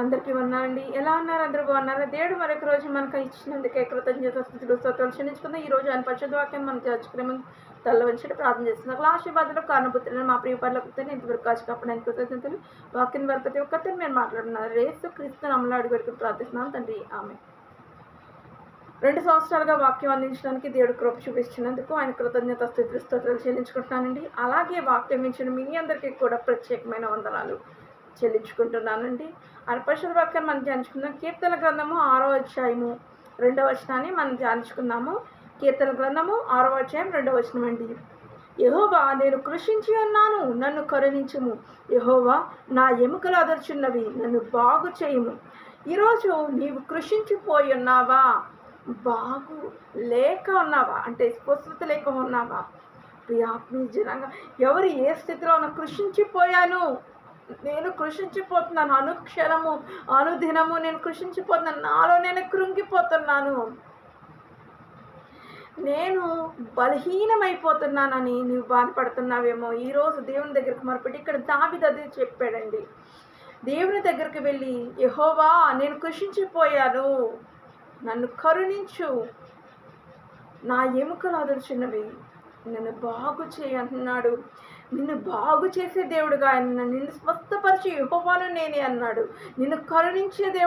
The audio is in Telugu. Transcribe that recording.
అందరికీ ఉన్నారండి ఎలా ఉన్నారు? అందరూ బాగున్నారా? దేవుడు మరొక రోజు మనకు ఇచ్చినందుకే కృతజ్ఞత స్థితిలో స్తోత్రాలు క్షణించుకుందాం ఈ రోజు ఆయన పరిశుద్ధ వాక్యం మనం చర్చక్రమం తల్ల వంచి ప్రార్థన చేస్తున్నాం. ఆశీర్వాదాలు కారణపుత్రులను మా ప్రియ పనులకు ఇంతవరకు కాచి ఆయన కృతజ్ఞతలు. వాక్యం ద్వారా ప్రతి ఒక్కరితో నేను మాట్లాడుతున్నాను రేసు క్రీస్తు అమలాడు అడుగుడికి ప్రార్థిస్తున్నాను తండ్రి. ఆమె రెండు సంవత్సరాలుగా వాక్యం అందించడానికి దేవుడు కృప చూపిస్తున్నందుకు ఆయన కృతజ్ఞత స్థితులు స్తోత్రాలు చెల్లించుకుంటున్నానండి అలాగే వాక్యం ఇచ్చిన మీ అందరికీ కూడా ప్రత్యేకమైన వందనాలు. చెల్లించుకుంటున్నానండి. అర్పశుల పరిశుద్ధ మనం ధ్యానించుకుందాం. కీర్తన గ్రంథము ఆరో అధ్యాయము రెండవ వచనాన్ని మనం ధ్యానించుకుందాము. కీర్తన గ్రంథము ఆరో అధ్యాయం రెండవ వచనం అండి. యహోవా నేను కృషించి ఉన్నాను నన్ను కరుణించుము. యహోవా నా ఎముకలు అదర్చున్నవి నన్ను బాగు చేయము. ఈరోజు నీవు కృషించిపోయి ఉన్నావా? బాగు లేక ఉన్నావా? అంటే స్వస్థత లేక ఉన్నావా? ప్రియాత్మీ జనంగా ఎవరు ఏ స్థితిలో ఉన్న కృషించిపోయాను నేను కృషించిపోతున్నాను. అనుక్షణము అనుదినము నేను కృషించిపోతున్నాను. నాలో నేను కృంగిపోతున్నాను. నేను బలహీనమైపోతున్నానని నువ్వు బాధపడుతున్నావేమో. ఈరోజు దేవుని దగ్గరికి మరొకటి ఇక్కడ దావిదది చెప్పాడండి. దేవుని దగ్గరికి వెళ్ళి యహోవా నేను కృషించిపోయాను. నన్ను కరుణించు. నా ఎముకలు చిన్నవి నన్ను బాగు చేయి అంటున్నాడు. నిన్ను బాగు చేసే దేవుడుగా ఆయన నిన్ను స్వస్థపరిచే యహోవాను నేనే అన్నాడు. నిన్ను కరుణించే దేవుడు